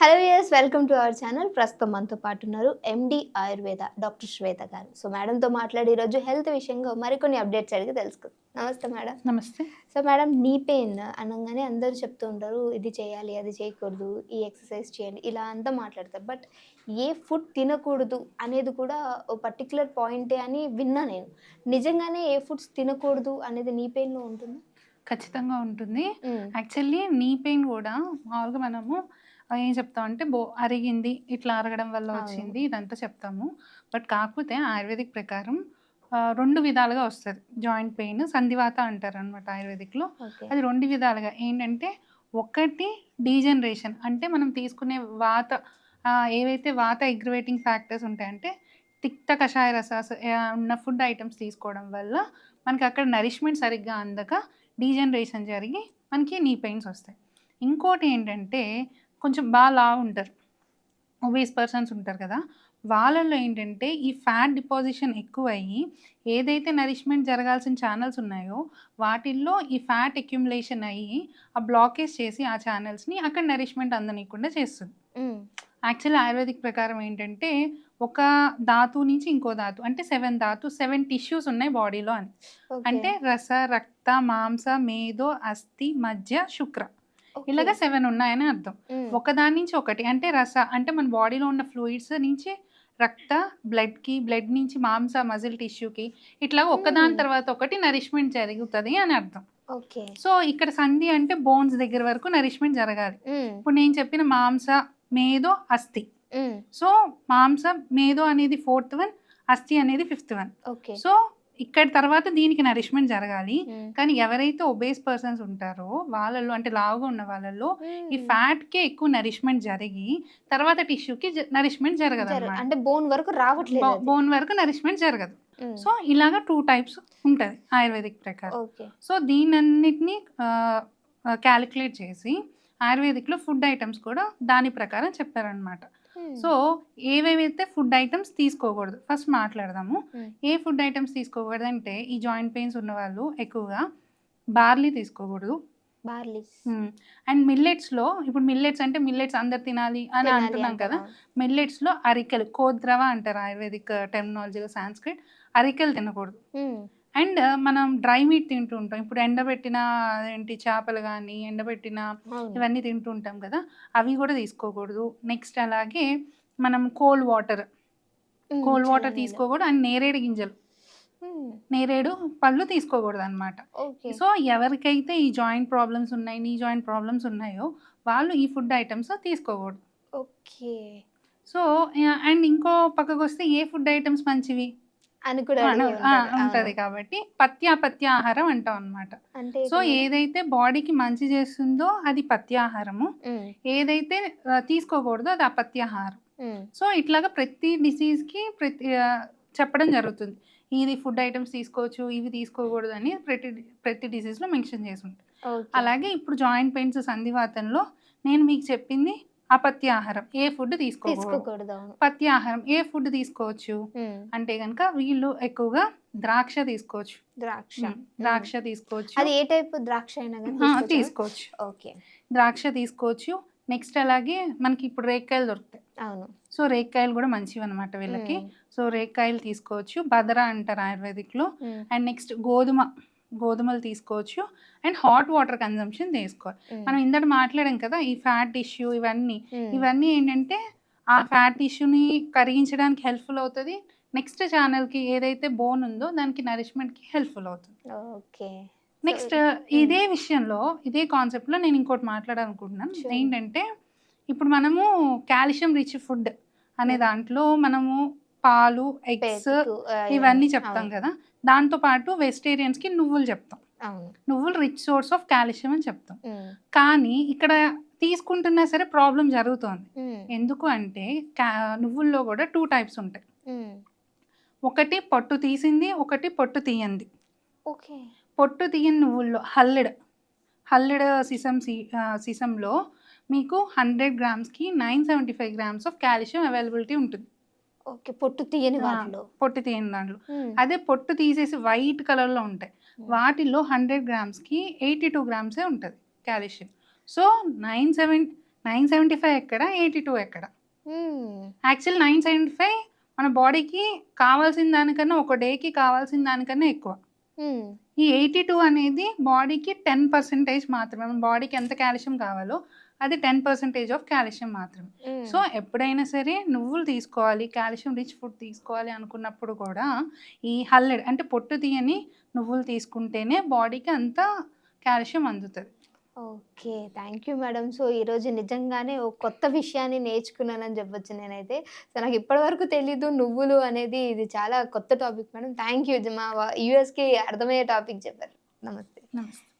Hello yes welcome to our channel ప్రస్తుతం మనతో పాటు ఉన్నారు ఎండి ఆయుర్వేద డాక్టర్ శ్వేత గారు. సో మేడంతో మాట్లాడి ఈరోజు హెల్త్ విషయంగా మరికొన్ని అప్డేట్స్ అడిగి తెలుసుకుందాం. నమస్తే మేడం నమస్తే. సో మేడం నీ పెయిన్ అనగానే అందరూ చెప్తూ ఉంటారు ఇది చేయాలి అది చేయకూడదు ఈ ఎక్సర్సైజ్ చేయండి ఇలా అంతా మాట్లాడతారు. బట్ ఏ ఫుడ్ తినకూడదు అనేది కూడా ఓ పర్టికులర్ పాయింటే అని విన్నా నేను. నిజంగానే ఏ ఫుడ్స్ తినకూడదు అనేది నీ పెయిన్లో ఉంటుందా? ఖచ్చితంగా ఉంటుంది. యాక్చువల్లీ నీ పెయిన్ కూడా మామూలుగా మనము ఏం చెప్తాం అంటే బో అరిగింది ఇట్లా అరగడం వల్ల. వచ్చింది ఇదంతా చెప్తాము. బట్ కాకపోతే ఆయుర్వేదిక్ ప్రకారం రెండు విధాలుగా వస్తుంది. జాయింట్ పెయిన్ సంధివాత అంటారు అనమాట ఆయుర్వేదిక్లో అది రెండు విధాలుగా. ఏంటంటే ఒకటి డీజనరేషన్. అంటే మనం తీసుకునే వాత ఏవైతే వాత ఎగ్రివేటింగ్ ఫ్యాక్టర్స్ ఉంటాయంటే తిక్త కషాయ రసాస్ ఉన్న ఫుడ్ ఐటమ్స్ తీసుకోవడం వల్ల మనకి అక్కడ నరిష్మెంట్ సరిగ్గా అందక డీజనరేషన్ జరిగి మనకి నీ పెయిన్స్ వస్తాయి. ఇంకోటి ఏంటంటే కొంచెం బాగా లావు ఉంటారు ఒబేస్ పర్సన్స్ ఉంటారు కదా వాళ్ళల్లో ఏంటంటే ఈ ఫ్యాట్ డిపాజిషన్ ఎక్కువ అయ్యి ఏదైతే నరిష్మెంట్ జరగాల్సిన ఛానల్స్ ఉన్నాయో వాటిల్లో ఈ ఫ్యాట్ అక్యుములేషన్ అయ్యి ఆ బ్లాకేజ్ చేసి ఆ ఛానల్స్ని అక్కడ నరిష్మెంట్ అందనీయకుండా చేస్తుంది మ్మ్. యాక్చువల్లీ ఆయుర్వేదిక్ ప్రకారం ఏంటంటే ఒక ధాతు నుంచి ఇంకో ధాతు అంటే సెవెన్ ధాతు సెవెన్ టిష్యూస్ ఉన్నాయి బాడీలో అని. అంటే రస రక్త మాంస మేధో అస్థి మధ్య శుక్ర. ఇలాగా సెవెన్ ఉన్నాయని అర్థం. ఒకదాని నుంచి ఒకటి అంటే రస అంటే మన బాడీలో ఉన్న ఫ్లూయిడ్స్ నుంచి రక్త బ్లడ్కి బ్లడ్ నుంచి మాంస మజిల్ టిష్యూకి ఇట్లా ఒకదాని. తర్వాత ఒకటి నరిష్మెంట్ జరుగుతుంది అని అర్థం ఓకే సో ఇక్కడ సంధి అంటే బోన్స్ దగ్గర వరకు నరిష్మెంట్ జరగాలి. ఇప్పుడు నేను చెప్పిన మాంస మేధో అస్థి. సో మాంస మేధో అనేది ఫోర్త్ వన్ అస్థి అనేది ఫిఫ్త్ వన్ ఓకే సో ఇక్కడ తర్వాత దీనికి నరిష్మెంట్ జరగాలి. కానీ ఎవరైతే ఒబేస్ పర్సన్స్ ఉంటారో వాళ్ళల్లో అంటే లావుగా ఉన్న వాళ్ళల్లో ఈ. ఫ్యాట్ కే ఎక్కువ నరిష్మెంట్ జరిగి తర్వాత టిష్యూకి నరిష్మెంట్ జరగదు అంటే బోన్ వరకు రావట్లేదు. బోన్ వరకు నరిష్మెంట్ జరగదు. సో ఇలాగా టూ టైప్స్ ఉంటుంది ఆయుర్వేదిక్ ప్రకారం సో దీనన్నిటిని క్యాలిక్యులేట్ చేసి ఆయుర్వేదిక్లో ఫుడ్ ఐటమ్స్ కూడా దాని ప్రకారం చెప్పారనమాట. సో ఏవేవైతే ఫుడ్ ఐటమ్స్ తీసుకోకూడదు ఫస్ట్ మాట్లాడదాము. ఏ ఫుడ్ ఐటమ్స్ తీసుకోకూడదు అంటే ఈ జాయింట్ పెయిన్స్ ఉన్న వాళ్ళు ఎక్కువగా బార్లీ తీసుకోకూడదు. బార్లీ. అండ్ మిల్లెట్స్లో ఇప్పుడు మిల్లెట్స్ అంటే మిల్లెట్స్ అందరు తినాలి అని అంటున్నాం కదా. అంటారా? మిల్లెట్స్లో అరికెలు కోద్రవ అంటారు ఆయుర్వేదిక్ టెర్మినాలజీలో సాంస్క్రిట్ అరికెలు తినకూడదు. అండ్ మనం డ్రై మీట్ తింటూ ఉంటాం ఇప్పుడు ఎండబెట్టిన ఏంటి చేపలు కానీ ఎండబెట్టిన. ఇవన్నీ తింటూ ఉంటాం కదా అవి కూడా తీసుకోకూడదు. నెక్స్ట్ అలాగే మనం కోల్డ్ వాటర్. Cold water. తీసుకోకూడదు. అండ్ నేరేడు గింజలు. నేరేడు పళ్ళు తీసుకోకూడదు అనమాట సో ఎవరికైతే ఈ జాయింట్ ప్రాబ్లమ్స్ ఉన్నాయి నీ జాయింట్ ప్రాబ్లమ్స్ ఉన్నాయో వాళ్ళు ఈ ఫుడ్ ఐటమ్స్ తీసుకోకూడదు. ఓకే. సో అండ్ ఇంకో పక్కకు వస్తే ఏ ఫుడ్ ఐటమ్స్ మంచివి? అని కూడా. ఉంటది. కాబట్టి పత్యాపత్య ఆహారం అంటాం అనమాట సో? ఏదైతే బాడీకి మంచి చేస్తుందో అది పత్యాహారము. ఏదైతే తీసుకోకూడదో అది అపత్యాహారం. సో ఇట్లాగా ప్రతి డిసీజ్కి ప్రతి ఆ, చెప్పడం జరుగుతుంది ఇది ఫుడ్ ఐటమ్స్ తీసుకోవచ్చు ఇవి తీసుకోకూడదు అని ప్రతి ప్రతి డిసీజ్లో మెన్షన్ చేసి ఉంటుంది. అలాగే ఇప్పుడు జాయింట్ పెయిన్స్ సంధివాతంలో నేను మీకు చెప్పింది అపత్యాహారం. ఏ ఫుడ్ తీసుకోకూడదు. పత్యాహారం ఏ ఫుడ్ తీసుకోవచ్చు. అంటే కనుక వీళ్ళు ఎక్కువగా ద్రాక్ష తీసుకోవచ్చు. ద్రాక్ష. ద్రాక్ష తీసుకోవచ్చు. అది ఏ టైప్ ద్రాక్ష అయినా తీసుకోవచ్చా? ఓకే. ద్రాక్ష తీసుకోవచ్చు. నెక్స్ట్ అలాగే మనకి ఇప్పుడు రేక్కాయలు దొరుకుతాయి. అవును. సో రేక్కాయలు కూడా మంచివి అనమాట వీళ్ళకి. సో రేక్కాయలు తీసుకోవచ్చు. బదరా అంటారు ఆయుర్వేదిక్లో. మ్మ్. అండ్ నెక్స్ట్ గోధుమ. గోధుమలు తీసుకోవచ్చు అండ్ హాట్ వాటర్ కన్జంప్షన్ తీసుకోవాలి. మనం ఇందట మాట్లాడాం కదా ఈ ఫ్యాట్ టిష్యూ ఇవన్నీ. ఇవన్నీ ఏంటంటే ఆ ఫ్యాట్ టిష్యూని కరిగించడానికి హెల్ప్ఫుల్ అవుతుంది నెక్స్ట్ ఛానల్కి ఏదైతే బోన్ ఉందో దానికి నరిష్మెంట్కి హెల్ప్ఫుల్ అవుతుంది ఓకే నెక్స్ట్ ఇదే విషయంలో ఇదే కాన్సెప్ట్లో నేను ఇంకోటి మాట్లాడాలనుకుంటున్నాను. ఏంటంటే ఇప్పుడు మనము కాల్షియం రిచ్ ఫుడ్ అనే. దాంట్లో మనము పాలు ఎగ్స్ ఇవన్నీ చెప్తాం. కదా. దాంతో పాటు వెజిటేరియన్స్కి నువ్వులు చెప్తాం. నువ్వులు రిచ్ సోర్స్ ఆఫ్ కాల్షియం అని చెప్తాం. కానీ ఇక్కడ తీసుకుంటున్నా సరే ప్రాబ్లం జరుగుతోంది. ఎందుకు అంటే కా- నువ్వుల్లో కూడా టూ టైప్స్ ఉంటాయి. ఒకటి పొట్టు తీసింది ఒకటి పొట్టు తీయంది. ఓకే. పొట్టు తీయని నువ్వుల్లో హల్లెడ్. హల్లెడ్ సిసం సిసంలో మీకు hundred గ్రామ్స్కి nine seventy five grams of calcium availability ఉంటుంది. ఓకే పొట్టు తీయని వాటిలో పొట్టు తీయని దాంట్లో. అదే పొట్టు తీసేసి వైట్ కలర్లో ఉంటాయి Hmm. వాటిల్లో హండ్రెడ్ గ్రామ్స్కి ఎయిటీ టూ గ్రామ్సే ఉంటుంది calcium so nine seven nine seventy five ఎక్కడ ఎయిటీ టూ ఎక్కడ. యాక్చువల్ నైన్ సెవెంటీ ఫైవ్ మన బాడీకి కావాల్సిన దానికన్నా ఒక డేకి కావాల్సిన దానికన్నా ఎక్కువ ఈ ఎయిటీ టూ అనేది బాడీకి టెన్ పర్సెంటేజ్ మాత్రమే. మన బాడీకి ఎంత కాల్షియం కావాలో అది టెన్ పర్సెంటేజ్ ఆఫ్ కాల్షియం మాత్రమే. సో ఎప్పుడైనా సరే నువ్వులు తీసుకోవాలి కాల్షియం రిచ్ ఫుడ్ తీసుకోవాలి అనుకున్నప్పుడు కూడా ఈ హల్లెడ్ అంటే పొట్టు తీయని నువ్వులు తీసుకుంటేనే బాడీకి అంత కాల్షియం అందుతుంది. Okay thank you madam. So ఈరోజు నిజంగానే ఓ కొత్త విషయాన్ని నేర్చుకున్నానని చెప్పొచ్చు నేనైతే. సో నాకు ఇప్పటివరకు తెలీదు నువ్వులు అనేది ఇది చాలా కొత్త టాపిక్ మేడం. థ్యాంక్ యూ మా యూఎస్కి అర్థమయ్యే టాపిక్ చెప్పారు. నమస్తే. నమస్తే.